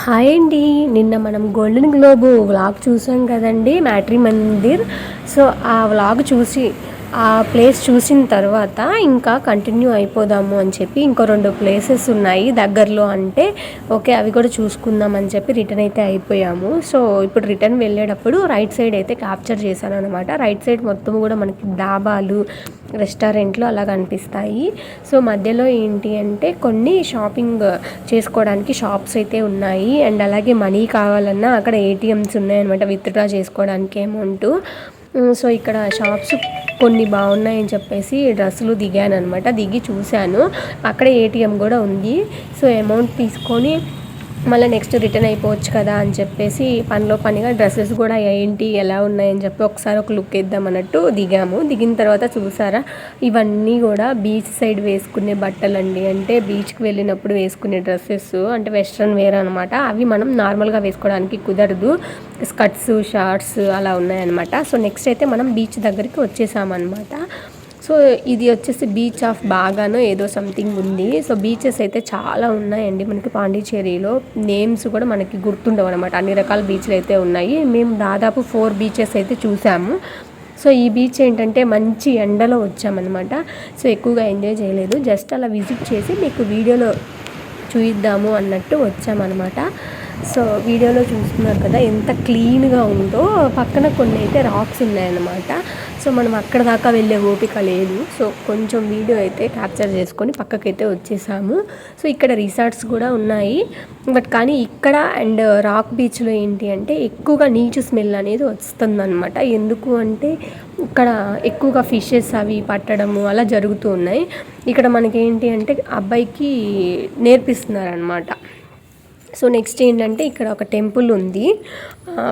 Hi అండి. నిన్న మనం గోల్డెన్ గ్లోబ్ వ్లాగ్ చూసాం కదండి మ్యాట్రీ మందిర్ సో ఆ వ్లాగ్ చూసి ఆ ప్లేస్ చూసిన తర్వాత ఇంకా కంటిన్యూ అయిపోదాము అని చెప్పి ఇంకో రెండు ప్లేసెస్ ఉన్నాయి దగ్గరలో అంటే ఓకే అవి కూడా చూసుకుందాం అని చెప్పి రిటర్న్ అయితే అయిపోయాము. సో ఇప్పుడు రిటర్న్ వెళ్ళేటప్పుడు రైట్ సైడ్ అయితే క్యాప్చర్ చేశాను అనమాట రైట్ సైడ్ మొత్తం కూడా మనకి డాబాలు రెస్టారెంట్లు అలా కనిపిస్తాయి. సో మధ్యలో ఏంటి అంటే కొన్ని షాపింగ్ చేసుకోవడానికి షాప్స్ అయితే ఉన్నాయి. అండ్ అలాగే మనీ కావాలన్నా అక్కడ ఏటీఎమ్స్ ఉన్నాయన్నమాట. విత్డ్రా చేసుకోవడానికి అమౌంట్. సో ఇక్కడ షాప్స్ కొన్ని బాగున్నాయని చెప్పేసి డ్రెస్సులు దిగాను అనమాట దిగి చూశాను. అక్కడ ఏటీఎం కూడా ఉంది. సో అమౌంట్ తీసుకొని మళ్ళీ నెక్స్ట్ రిటర్న్ అయిపోవచ్చు కదా అని చెప్పేసి పనిలో పనిగా డ్రెస్సెస్ కూడా ఏంటి ఎలా ఉన్నాయని చెప్పి ఒకసారి ఒక లుక్ ఇద్దాం అన్నట్టు దిగాము. దిగిన తర్వాత చూసారా ఇవన్నీ కూడా బీచ్ సైడ్ వేసుకునే బట్టలండి. అంటే బీచ్కి వెళ్ళినప్పుడు వేసుకునే డ్రెస్సెస్ అంటే వెస్ట్రన్ వేర్ అనమాట అవి మనం నార్మల్గా వేసుకోవడానికి కుదరదు. స్కర్ట్స్ షార్ట్స్ అలా ఉన్నాయన్నమాట. సో నెక్స్ట్ అయితే మనం బీచ్ దగ్గరికి వచ్చేసామన్నమాట. సో ఇది వచ్చేసి బీచ్ ఆఫ్ బాగానో ఏదో సంథింగ్ ఉంది. సో బీచెస్ అయితే చాలా ఉన్నాయండి మనకి పాండిచేరిలో నేమ్స్ కూడా మనకి గుర్తుండవు అనమాట అన్ని రకాల బీచ్లు అయితే ఉన్నాయి. మేము దాదాపు ఫోర్ బీచెస్ అయితే చూసాము. సో ఈ బీచ్ ఏంటంటే మంచి ఎండలో వచ్చామన్నమాట. సో ఎక్కువగా ఎంజాయ్ చేయలేదు. జస్ట్ అలా విజిట్ చేసి మీకు వీడియోలో చూయిద్దాము అన్నట్టు వచ్చామన్నమాట. సో వీడియోలో చూస్తున్నారు కదా ఎంత క్లీన్గా ఉందో. పక్కన కొన్ని అయితే రాక్స్ ఉన్నాయన్నమాట. సో మనం అక్కడ దాకా వెళ్ళే ఓపిక లేదు. సో కొంచెం వీడియో అయితే క్యాప్చర్ చేసుకొని పక్కకైతే వచ్చేసాము. సో ఇక్కడ రిసార్ట్స్ కూడా ఉన్నాయి. బట్ కానీ ఇక్కడ అండ్ రాక్ బీచ్లో ఏంటి అంటే ఎక్కువగా నీచు స్మెల్ అనేది వస్తుందన్నమాట. ఎందుకు అంటే ఇక్కడ ఎక్కువగా ఫిషెస్ అవి పట్టడము అలా జరుగుతూ ఉన్నాయి. ఇక్కడ మనకి ఏంటి అంటే అబ్బాయికి నేర్పిస్తున్నారనమాట సో నెక్స్ట్ ఏంటంటే ఇక్కడ ఒక టెంపుల్ ఉంది.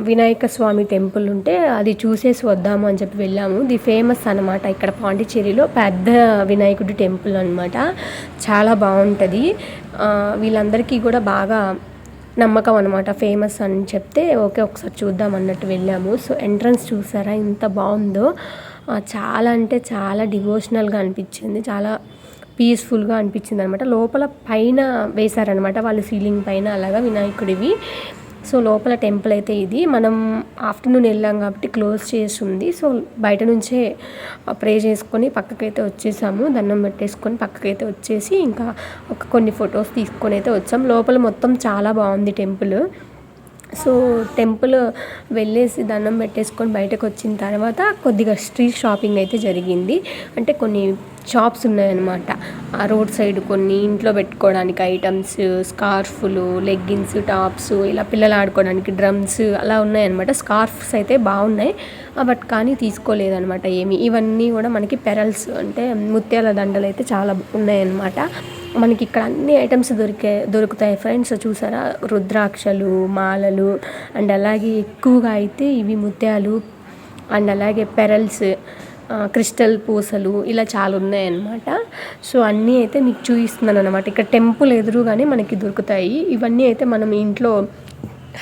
వినాయక స్వామి టెంపుల్ ఉంటే అది చూసేసి వద్దాము అని చెప్పి వెళ్ళాము. ఇది ఫేమస్ అనమాట ఇక్కడ పాండిచ్చేరిలో పెద్ద వినాయకుడి టెంపుల్ అనమాట చాలా బాగుంటుంది. వీళ్ళందరికీ కూడా బాగా నమ్మకం అనమాట ఫేమస్ అని చెప్తే ఓకే ఒకసారి చూద్దాం అన్నట్టు వెళ్ళాము. సో ఎంట్రన్స్ చూసారా? ఎంత బాగుందో. చాలా అంటే చాలా డివోషనల్గా అనిపించింది. చాలా పీస్ఫుల్గా అనిపించింది అనమాట లోపల పైన వేశారనమాట వాళ్ళు సీలింగ్ పైన అలాగా వినాయకుడివి. సో లోపల టెంపుల్ అయితే ఇది. మనం ఆఫ్టర్నూన్ వెళ్ళాం కాబట్టి క్లోజ్ చేసి ఉంది. సో బయట నుంచే ప్రే చేసుకొని పక్కకైతే వచ్చేసాము. దండం పెట్టేసుకొని పక్కకైతే వచ్చేసి ఇంకా ఒక కొన్ని ఫొటోస్ తీసుకొని అయితే వచ్చాం. లోపల మొత్తం చాలా బాగుంది టెంపుల్ సో టెంపుల్ వెళ్ళేసి దండం పెట్టేసుకొని బయటకు వచ్చిన తర్వాత కొద్దిగా స్ట్రీట్ షాపింగ్ అయితే జరిగింది. అంటే కొన్ని షాప్స్ ఉన్నాయన్నమాట. ఆ రోడ్ సైడ్ కొన్ని ఇంట్లో పెట్టుకోవడానికి ఐటమ్స్ స్కార్ఫ్లు లెగ్గిన్స్ టాప్స్ ఇలా పిల్లలు ఆడుకోవడానికి డ్రమ్స్ అలా ఉన్నాయన్నమాట. స్కార్ఫ్స్ అయితే బాగున్నాయి. బట్ కానీ తీసుకోలేదనమాట ఏమి. ఇవన్నీ కూడా మనకి పెరల్స్ అంటే ముత్యాల దండలు అయితే చాలా ఉన్నాయన్నమాట. మనకి ఇక్కడ అన్ని ఐటమ్స్ దొరికే దొరుకుతాయి ఫ్రెండ్స్. చూసారా? రుద్రాక్షలు మాలలు అండ్ అలాగే ఎక్కువగా అయితే ఇవి ముత్యాలు అండ్ అలాగే పెరల్స్ క్రిస్టల్ పూసలు ఇలా చాలా ఉన్నాయన్నమాట. సో అన్నీ అయితే మీకు చూపిస్తున్నాను అనమాట ఇక్కడ టెంపుల్ ఎదురుగానే మనకి దొరుకుతాయి. ఇవన్నీ అయితే మనం ఇంట్లో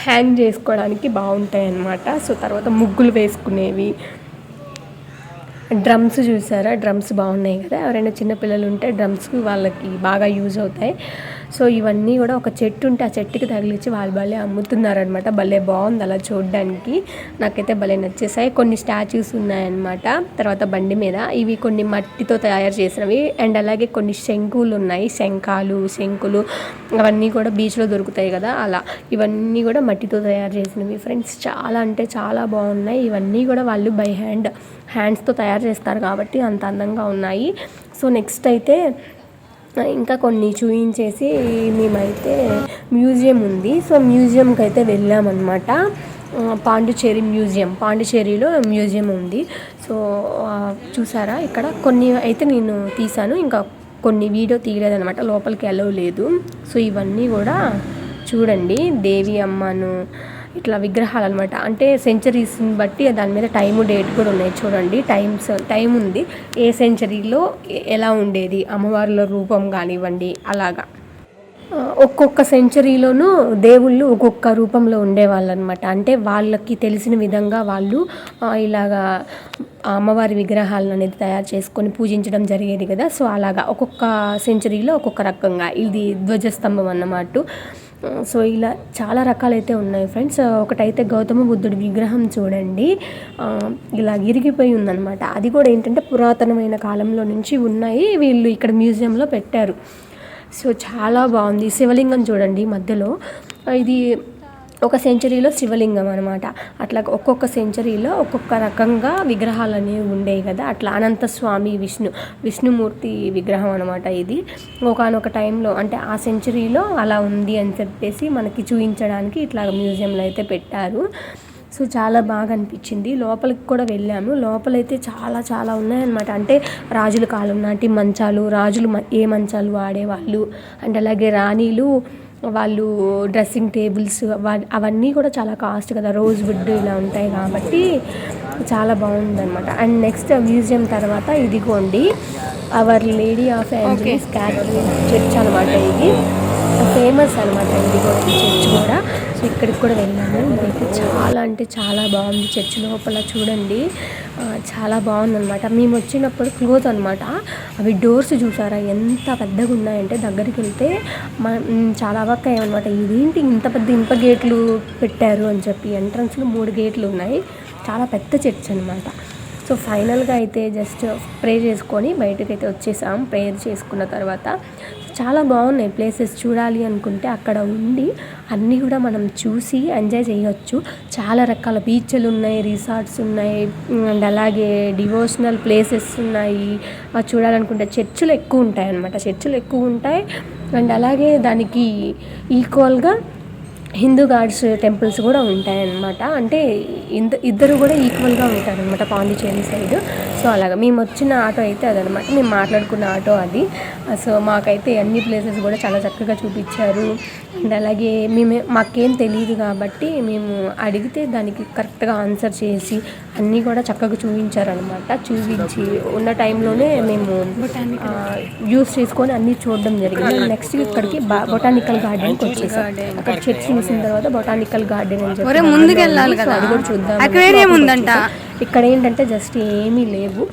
హ్యాంగ్ చేసుకోవడానికి బాగుంటాయి అన్నమాట సో తర్వాత ముగ్గులు వేసుకునేవి డ్రమ్స్ చూసారా? డ్రమ్స్ బాగున్నాయి కదా. ఎవరైనా చిన్నపిల్లలు ఉంటే డ్రమ్స్కి వాళ్ళకి బాగా యూజ్ అవుతాయి. సో ఇవన్నీ కూడా ఒక చెట్టు ఉంటే ఆ చెట్టుకి తగిలించి వాళ్ళు భలే అమ్ముతున్నారనమాట. భలే బాగుంది అలా చూడడానికి. నాకైతే భలే నచ్చేసాయి. కొన్ని స్టాచ్యూస్ ఉన్నాయన్నమాట. తర్వాత బండి మీద. ఇవి కొన్ని మట్టితో తయారు చేసినవి. అండ్ అలాగే కొన్ని శంకులు ఉన్నాయి. శంఖాలు శంకులు అవన్నీ కూడా బీచ్లో దొరుకుతాయి కదా. అలా. ఇవన్నీ కూడా మట్టితో తయారు చేసినవి. ఫ్రెండ్స్ చాలా అంటే చాలా బాగున్నాయి. ఇవన్నీ కూడా వాళ్ళు బై హ్యాండ్ హ్యాండ్స్తో తయారు చేస్తారు కాబట్టి అంత అందంగా ఉన్నాయి. సో నెక్స్ట్ అయితే ఇంకా కొన్ని చూయించేసి మేమైతే మ్యూజియం ఉంది. సో మ్యూజియంకి అయితే వెళ్ళామన్నమాట. పాండిచేరి మ్యూజియం. పాండిచేరిలో మ్యూజియం ఉంది. సో చూసారా? ఇక్కడ కొన్ని అయితే నేను తీసాను ఇంకా కొన్ని వీడియో తీయలేదనమాట లోపలికి అలవ్ లేదు. సో ఇవన్నీ కూడా చూడండి. దేవి అమ్మను ఇట్లా విగ్రహాలు అనమాట అంటే సెంచరీస్ని బట్టి దాని మీద టైము డేట్ కూడా ఉన్నాయి చూడండి. టైమ్స్ టైం ఉంది. ఏ సెంచరీలో ఎలా ఉండేది? అమ్మవార్ల రూపం కానివ్వండి అలాగా. ఒక్కొక్క సెంచరీలోనూ దేవుళ్ళు ఒక్కొక్క రూపంలో ఉండేవాళ్ళు అనమాట అంటే వాళ్ళకి తెలిసిన విధంగా వాళ్ళు ఇలాగా అమ్మవారి విగ్రహాలను అనేది తయారు చేసుకొని పూజించడం జరిగేది కదా. సో అలాగా ఒక్కొక్క సెంచరీలో ఒక్కొక్క రకంగా. ఇది ధ్వజస్తంభం అన్నమాట. సో ఇలా చాలా రకాలైతే ఉన్నాయి ఫ్రెండ్స్. ఒకటైతే గౌతమ బుద్ధుడి విగ్రహం చూడండి. ఇలా ఇరిగిపోయి ఉందన్నమాట. అది కూడా ఏంటంటే పురాతనమైన కాలంలో నుంచి ఉన్నాయి. వీళ్ళు ఇక్కడ మ్యూజియంలో పెట్టారు. సో చాలా బాగుంది. శివలింగం చూడండి మధ్యలో. ఇది ఒక సెంచరీలో శివలింగం అనమాట అట్లా ఒక్కొక్క సెంచరీలో ఒక్కొక్క రకంగా విగ్రహాలు అనేవి ఉండేవి కదా. అట్లా అనంత స్వామి విష్ణు విష్ణుమూర్తి విగ్రహం అనమాట ఇది. ఒకనొక టైంలో అంటే ఆ సెంచరీలో అలా ఉంది అని చెప్పేసి మనకి చూపించడానికి ఇట్లా మ్యూజియంలో అయితే పెట్టారు. సో చాలా బాగా అనిపించింది. లోపలికి కూడా వెళ్ళాము. లోపలైతే చాలా చాలా ఉన్నాయన్నమాట. అంటే రాజుల కాలం నాటి మంచాలు రాజులు మ- ఏ మంచాలు వాడేవాళ్ళు? అండ్ అలాగే రాణీలు వాళ్ళు డ్రెస్సింగ్ టేబుల్స్ అవ- అవన్నీ కూడా చాలా కాస్ట్ కదా. రోజ్ వుడ్ ఇలా ఉంటాయి కాబట్టి చాలా బాగుందన్నమాట. అండ్ నెక్స్ట్ మ్యూజియం తర్వాత ఇదిగోండి Our Lady of Angels Catholic Church అనమాట ఇది. ఫేమస్ అనమాట ఇది కూడా ఈ చర్చ్ కూడా. సో ఇక్కడికి కూడా వెళ్ళాము ఇదైతే చాలా అంటే చాలా బాగుంది. చర్చ్ లోపల చూడండి. చాలా బాగుంది అనమాట మేము వచ్చినప్పుడు క్లోజ్ అనమాట అవి డోర్స్ చూసారా? ఎంత పెద్దగా ఉన్నాయంటే దగ్గరికి వెళ్తే చాలా అవాక్ అనమాట ఇదేంటి ఇంత పెద్ద ఇనుప గేట్లు పెట్టారు అని చెప్పి ఎంట్రన్స్లో మూడు గేట్లు ఉన్నాయి. చాలా పెద్ద చర్చ్ అనమాట సో ఫైనల్గా అయితే జస్ట్ ప్రే చేసుకొని బయటకు అయితే వచ్చేసాం. ప్రేయర్ చేసుకున్న తర్వాత. చాలా బాగున్నాయి ప్లేసెస్ చూడాలి అనుకుంటే అక్కడ ఉండి అన్నీ కూడా మనం చూసి ఎంజాయ్ చేయవచ్చు చాలా రకాల బీచ్లు ఉన్నాయి రిసార్ట్స్ ఉన్నాయి అండ్ అలాగే డివోషనల్ ప్లేసెస్ ఉన్నాయి. చూడాలనుకుంటే చర్చిలు ఎక్కువ ఉంటాయి అనమాట చర్చిలు ఎక్కువ ఉంటాయి. అండ్ అలాగే దానికి ఈక్వల్గా హిందూ గాడ్స్ టెంపుల్స్ కూడా ఉంటాయన్నమాట. అంటే ఇంద ఇద్దరు కూడా ఈక్వల్గా ఉంటారనమాట పాండిచేరి సైడ్. సో అలాగా మేము వచ్చిన ఆటో అయితే అదనమాట మేము మాట్లాడుకున్న ఆటో అది. సో మాకైతే అన్ని ప్లేసెస్ కూడా చాలా చక్కగా చూపించారు. అండ్ అలాగే మేమే మాకేం తెలియదు కాబట్టి మేము అడిగితే దానికి కరెక్ట్గా ఆన్సర్ చేసి అన్నీ కూడా చక్కగా చూపించారనమాట. చూపించి ఉన్న టైంలోనే మేము యూస్ చేసుకొని అన్నీ చూడడం జరిగింది. నెక్స్ట్ ఇక్కడికి బొటానికల్ గార్డెన్కి వచ్చేసాం. అక్కడ చర్చ్ చూసిన తర్వాత బొటానికల్ గార్డెన్ అని చెప్పి ముందుకెళ్ళాలి కదా. అది కూడా చూద్దాం. ఇక్కడ ఏంటంటే జస్ట్ ఏమీ లేవు.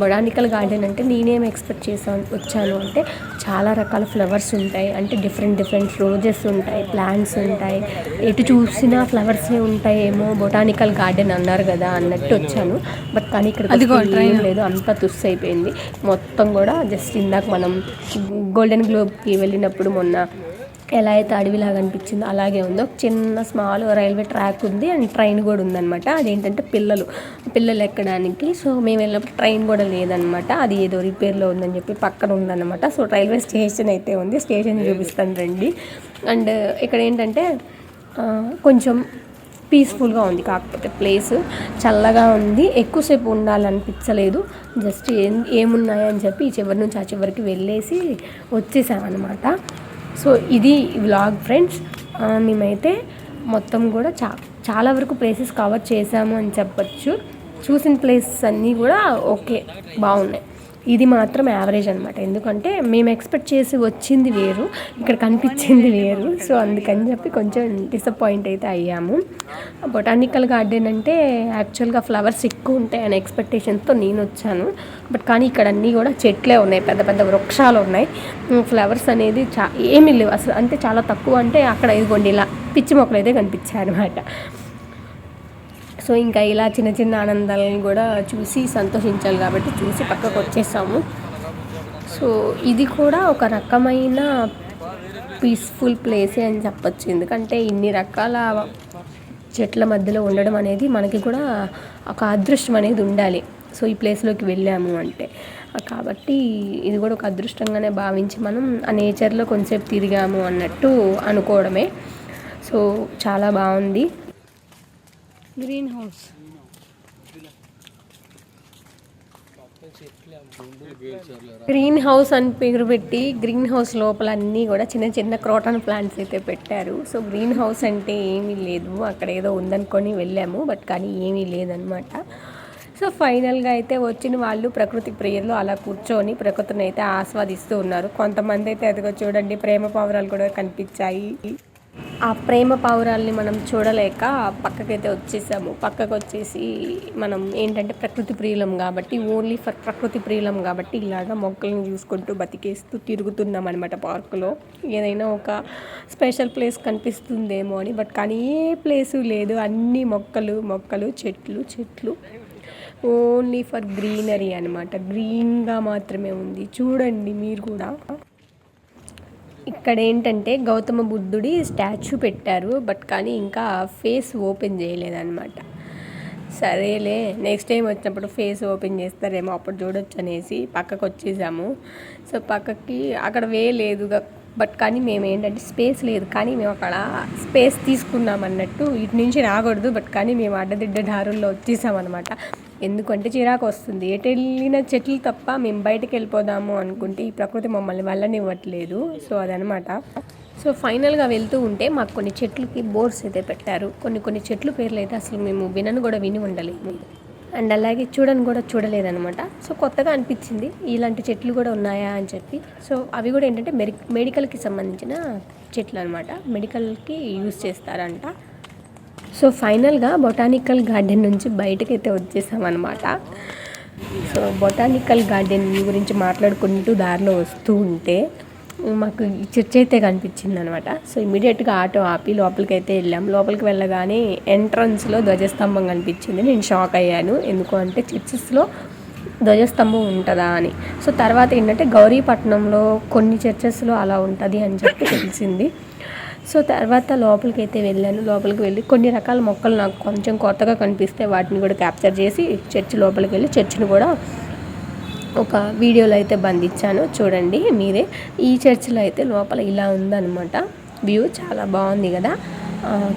బొటానికల్ గార్డెన్ అంటే నేనేం ఎక్స్పెక్ట్ చేసాను వచ్చాను అంటే చాలా రకాల ఫ్లవర్స్ ఉంటాయి. అంటే డిఫరెంట్ డిఫరెంట్ రోజెస్ ఉంటాయి ప్లాంట్స్ ఉంటాయి. ఎటు చూసినా ఫ్లవర్సే ఉంటాయేమో బొటానికల్ గార్డెన్ అన్నారు కదా అన్నట్టు వచ్చాను. బట్ కానీ ఇక్కడ ఏం లేదు అంతా తుస్సు అయిపోయింది మొత్తం కూడా జస్ట్ ఇందాక మనం గోల్డెన్ గ్లోబ్కి వెళ్ళినప్పుడు మొన్న ఎలా అయితే అడవిలాగా అనిపించిందో అలాగే ఉంది. ఒక చిన్న స్మాల్ రైల్వే ట్రాక్ ఉంది. అండ్ ట్రైన్ కూడా ఉందన్నమాట. అదేంటంటే పిల్లలు పిల్లలు ఎక్కడానికి. సో మేము వెళ్ళినప్పుడు ట్రైన్ కూడా లేదనమాట అది ఏదో రిపేర్లో ఉందని చెప్పి పక్కన ఉందన్నమాట. సో రైల్వే స్టేషన్ అయితే ఉంది. స్టేషన్ చూపిస్తాను రండి. అండ్ ఇక్కడ ఏంటంటే కొంచెం పీస్ఫుల్గా ఉంది. కాకపోతే ప్లేస్ చల్లగా ఉంది. ఎక్కువసేపు ఉండాలనిపించలేదు. జస్ట్ ఏం ఏమున్నాయని చెప్పి ఈ చివరి నుంచి ఆ చివరికి వెళ్ళేసి వచ్చేసామన్నమాట. సో ఇది వ్లాగ్ ఫ్రెండ్స్ మేమైతే మొత్తం కూడా చా చాలా వరకు ప్లేసెస్ కవర్ చేసాము అని చెప్పొచ్చు. చూసిన ప్లేసెస్ అన్నీ కూడా ఓకే బాగున్నాయి. ఇది మాత్రం యావరేజ్ అనమాట ఎందుకంటే మేము ఎక్స్పెక్ట్ చేసి వచ్చింది వేరు ఇక్కడ కనిపించింది వేరు. సో అందుకని చెప్పి కొంచెం డిసప్పాయింట్ అయితే అయ్యాము. బొటానికల్ గార్డెన్ అంటే యాక్చువల్గా ఫ్లవర్స్ ఎక్కువ ఉంటాయి అనే ఎక్స్పెక్టేషన్తో నేను వచ్చాను. బట్ కానీ ఇక్కడ అన్నీ కూడా చెట్లే ఉన్నాయి పెద్ద పెద్ద వృక్షాలు ఉన్నాయి. Hmm, ఫ్లవర్స్ అనేది చా ఏమీ లేవు. అసలు అంటే చాలా తక్కువ అంటే అక్కడ ఇదిగోండి ఇలా పిచ్చి మొక్కలు అయితే కనిపించాయి అనమాట సో ఇంకా ఇలా చిన్న చిన్న ఆనందాలను కూడా చూసి సంతోషించాలి కాబట్టి చూసి పక్కకు వచ్చేసాము. సో ఇది కూడా ఒక రకమైన పీస్ఫుల్ ప్లేసే అని చెప్పొచ్చు. ఎందుకంటే ఇన్ని రకాల చెట్ల మధ్యలో ఉండడం అనేది మనకి కూడా ఒక అదృష్టం అనేది ఉండాలి. సో ఈ ప్లేస్లోకి వెళ్ళాము అంటే. కాబట్టి ఇది కూడా ఒక అదృష్టంగానే భావించి మనం ఆ నేచర్లో కొంచెంసేపు తిరిగాము అన్నట్టు అనుకోవడమే. సో చాలా బాగుంది. గ్రీన్ హౌస్ గ్రీన్ హౌస్ అని పేరు పెట్టి గ్రీన్ హౌస్ లోపల అన్నీ కూడా చిన్న చిన్న క్రోటన్ ప్లాంట్స్ అయితే పెట్టారు. సో గ్రీన్ హౌస్ అంటే ఏమీ లేదు. అక్కడ ఏదో ఉందనుకొని వెళ్ళాము. బట్ కానీ ఏమీ లేదనమాట సో ఫైనల్గా అయితే వచ్చిన వాళ్ళు ప్రకృతి ప్రియర్లో అలా కూర్చొని ప్రకృతిని అయితే ఆస్వాదిస్తూ ఉన్నారు. కొంతమంది అయితే అదిగో చూడండి ప్రేమ పావురాలు కూడా కనిపించాయి. ఆ ప్రేమ పావురాల్ని మనం చూడలేక పక్కకైతే వచ్చేసాము. పక్కకు వచ్చేసి మనం ఏంటంటే ప్రకృతి ప్రియులం కాబట్టి ఓన్లీ ఫర్ ప్రకృతి ప్రియులం కాబట్టి ఇలాగా మొక్కలను చూసుకుంటూ బతికేస్తూ తిరుగుతున్నాం అనమాట పార్కులో. ఏదైనా ఒక స్పెషల్ ప్లేస్ కనిపిస్తుందేమో అని బట్ కానీ ఏ ప్లేసు లేదు. అన్ని మొక్కలు మొక్కలు చెట్లు చెట్లు. ఓన్లీ ఫర్ గ్రీనరీ అనమాట గ్రీన్గా మాత్రమే ఉంది. చూడండి మీరు కూడా. ఇక్కడ ఏంటంటే గౌతమ బుద్ధుడి స్టాచ్యూ పెట్టారు బట్ కానీ ఇంకా ఫేస్ ఓపెన్ చేయలేదన్నమాట. సరేలే నెక్స్ట్ టైం వచ్చినప్పుడు ఫేస్ ఓపెన్ చేస్తారేమో అప్పుడు చూడొచ్చు అనేసి పక్కకు వచ్చేసాము సో పక్కకి అక్కడ వే లేదుగా బట్ కానీ మేము ఏంటంటే స్పేస్ లేదు. కానీ మేము అక్కడ స్పేస్ తీసుకున్నాం అన్నట్టు ఇటు నుంచి రాకూడదు. బట్ కానీ మేము అడ్డదిడ్డ దారుల్లో వచ్చేసామన్నమాట ఎందుకంటే చిరాకు వస్తుంది. ఎటు వెళ్ళిన చెట్లు తప్ప మేము బయటకు వెళ్ళిపోదాము అనుకుంటే ఈ ప్రకృతి మమ్మల్ని వెళ్ళనివ్వట్లేదు సో అదనమాట సో ఫైనల్గా వెళ్తూ ఉంటే మాకు కొన్ని చెట్లకి బోర్స్ అయితే పెట్టారు. కొన్ని కొన్ని చెట్లు పేర్లు అయితే అసలు మేము వినను కూడా విని ఉండలేము. అండ్ అలాగే చూడని కూడా చూడలేదనమాట సో కొత్తగా అనిపించింది. ఇలాంటి చెట్లు కూడా ఉన్నాయా అని చెప్పి. సో అవి కూడా ఏంటంటే మెడి మెడికల్కి సంబంధించిన చెట్లు అనమాట మెడికల్కి యూస్ చేస్తారంట. సో ఫైనల్గా బొటానికల్ గార్డెన్ నుంచి బయటకైతే వచ్చేసామన్నమాట. సో బొటానికల్ గార్డెన్ గురించి మాట్లాడుకుంటూ దారిలో వస్తూ ఉంటే మాకు ఈ చర్చ్ అయితే కనిపించింది అనమాట సో ఇమీడియట్గా ఆటో ఆపి లోపలికి అయితే వెళ్ళాం. లోపలికి వెళ్ళగానే ఎంట్రన్స్లో ధ్వజస్తంభం కనిపించింది. నేను షాక్ అయ్యాను. ఎందుకు అంటే చర్చెస్లో ధ్వజస్తంభం ఉంటుందా అని. సో తర్వాత ఏంటంటే గౌరీపట్నంలో కొన్ని చర్చెస్లో అలా ఉంటుంది అని చెప్పి తెలిసింది. సో తర్వాత లోపలికి అయితే వెళ్ళాను. లోపలికి వెళ్ళి కొన్ని రకాల మొక్కలు నాకు కొంచెం కొత్తగా కనిపిస్తే వాటిని కూడా క్యాప్చర్ చేసి చర్చ్ లోపలికి వెళ్ళి చర్చిని కూడా ఒక వీడియోలో అయితే బంధించాను. చూడండి మీరే. ఈ చర్చిలో అయితే లోపల ఇలా ఉందన్నమాట. వ్యూ చాలా బాగుంది కదా.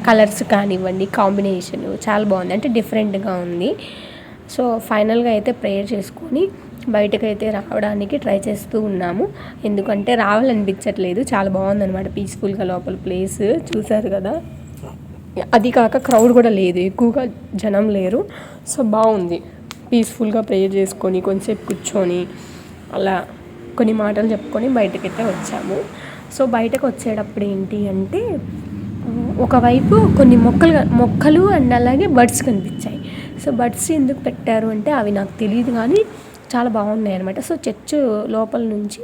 కలర్స్ కానివ్వండి కాంబినేషన్ చాలా బాగుంది. అంటే డిఫరెంట్గా ఉంది. సో ఫైనల్గా అయితే ప్రేయర్ చేసుకొని బయటకైతే రావడానికి ట్రై చేస్తూ ఉన్నాము. ఎందుకంటే రావాలనిపించట్లేదు. చాలా బాగుందన్నమాట పీస్ఫుల్గా లోపల ప్లేస్ చూసారు కదా? అది కాక క్రౌడ్ కూడా లేదు. ఎక్కువగా జనం లేరు. సో బాగుంది. పీస్ఫుల్గా ప్రేయర్ చేసుకొని కొంచెంసేపు కూర్చొని అలా కొన్ని మాటలు చెప్పుకొని బయటకైతే వచ్చాము. సో బయటకు వచ్చేటప్పుడు ఏంటి అంటే ఒకవైపు కొన్ని మొక్కలు మొక్కలు అండ్ అలాగే బర్డ్స్ కనిపించాయి. సో బర్డ్స్ ఎందుకు పెట్టారు అంటే అవి నాకు తెలియదు కానీ చాలా బాగున్నాయి అనమాట సో చర్చ్ లోపల నుంచి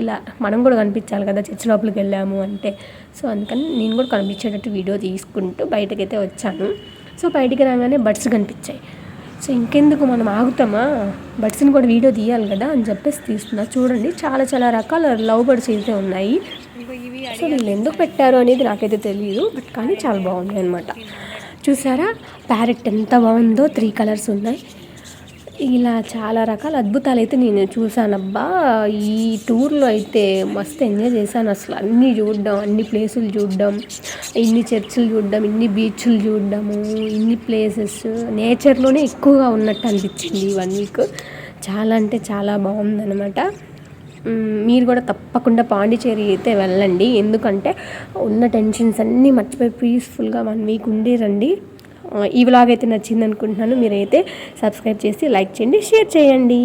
ఇలా మనం కూడా కనిపించాలి కదా చర్చ్ లోపలికి వెళ్ళాము అంటే. సో అందుకని నేను కూడా కనిపించేటట్టు వీడియో తీసుకుంటూ బయటకైతే వచ్చాను. సో బయటికి రాగానే బర్డ్స్ కనిపించాయి. సో ఇంకెందుకు మనం ఆగుతామా? బర్డ్స్ని కూడా వీడియో తీయాలి కదా అని చెప్పేసి తీస్తున్నా. చూడండి చాలా చాలా రకాల లవ్ బర్డ్స్ అయితే ఉన్నాయి. సో వీళ్ళు ఎందుకు పెట్టారు అనేది నాకైతే తెలియదు బట్ కానీ చాలా బాగుంది అనమాట చూసారా? ప్యారెట్ ఎంత బాగుందో త్రీ కలర్స్ ఉన్నాయి. ఇలా చాలా రకాల అద్భుతాలు అయితే నేను చూసానబ్బా ఈ టూర్లో అయితే మస్తు ఎంజాయ్ చేశాను అసలు. అన్నీ చూడడం అన్ని ప్లేసులు చూడడం ఇన్ని చర్చిలు చూడడం ఇన్ని బీచ్లు చూడడము ఇన్ని ప్లేసెస్. నేచర్లోనే ఎక్కువగా ఉన్నట్టు అనిపించింది ఈ వన్ వీక్ చాలా అంటే చాలా బాగుందనమాట మీరు కూడా తప్పకుండా పాండిచేరి అయితే వెళ్ళండి. ఎందుకంటే ఉన్న టెన్షన్స్ అన్నీ మర్చిపోయి పీస్ఫుల్గా వన్ వీక్ ఉండి రండి. ఈ వ్లాగ్ అయితే నచ్చింది అనుకుంటున్నాను మీరైతే సబ్స్క్రైబ్ చేసి లైక్ చేయండి షేర్ చేయండి.